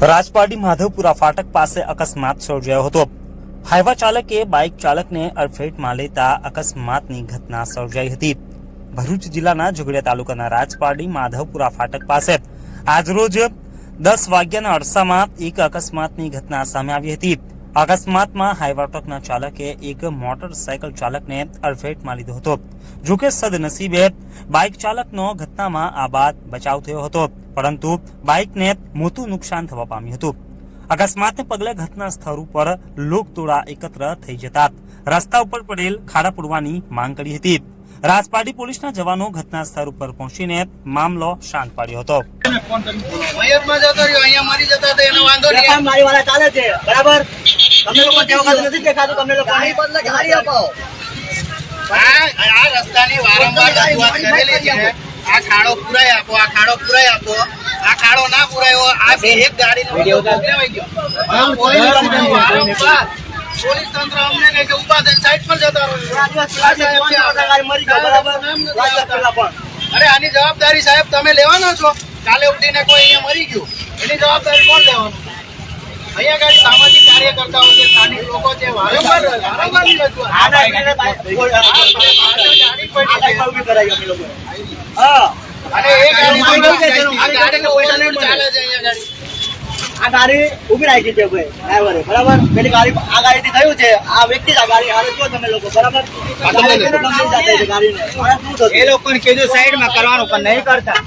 રાજપાડી માધવપુરા ફાટક પાસે અકસ્માત સર્જાયો હતો. હાઈવા ચાલકે બાઇક ચાલકને અડફેટમાં લેતા અકસ્માતની ઘટના સર્જાઈ હતી. ભરૂચ જિલ્લાના ઝઘડિયા તાલુકાના રાજપાડી માધવપુરા ફાટક પાસે આજરોજ દસ વાગ્યાના અરસામાં એક અકસ્માતની ઘટના સામે આવી હતી. અકસ્માતમાં હાઈવા ટ્રકના ચાલકે એક મોટરસાયકલ ચાલકને અડફેટમાં લીધો હતો જોકે સદનસીબે બાઇક ચાલકનો ઘટનામાં આ બાદ બચાવ થયો હતો, પરંતુ બાઇકને મોટું નુકસાન થવા પામ્યું હતું. અકસ્માતને પગલે ઘટના સ્થળ ઉપર લોકટોળા એકત્ર થઈ જતા રસ્તા ઉપર પડેલ ખાડા પૂરવાની માંગ કરી હતી. રાજપાડી પોલીસના જવાનો ઘટના સ્થળ ઉપર પહોંચીને મામલો શાંત પાડ્યો હતો. મયતમાં જતો રહ્યો અહીંયા મરી જતા તો એનો વાંધો નહીં. કામ મારી વાળા ચાલે છે બરાબર? તમને લોકો તે વખત નથી દેખાતું તમને લોકો ગાડી બદલે ગાડી અપાવો. આ આ રસ્તાની વારંવાર રજૂઆત કરેલી છે. આ ખાડો પુરાય આપો આ ખાડો પુરાય આપો. આ ખાડો ના પુરાયો આ બે એક ગાડી નો ગયો. પોલીસ તંત્ર અમને કહે કે ઊભા થઈને સાઈડ પર જતા રહો અરે આની જવાબદારી સાહેબ તમે લેવાના છો? કાલે ઉઠીને કોઈ અહીંયા મરી ગયું. એની જવાબદારી કોણ લેવાનું? અહીંયા ગાડી સામાજિક કાર્યકર્તાઓ છે સ્થાનિક લોકો છે વારંવાર અને એ? ગાડી ચાલે છે અહીંયા ગાડી. આ ગાડી ઊભી રાખી છે ભાઈ ડ્રાઈવરે બરાબર? પેલી ગાડી આ ગાડીથી થયું છે આ વ્યક્તિ જ આ ગાડી હારે જો તમે લોકો બરાબર? છે એ લોકોને કીધું સાઈડમાં કરવાનું પણ નહીં કરતા.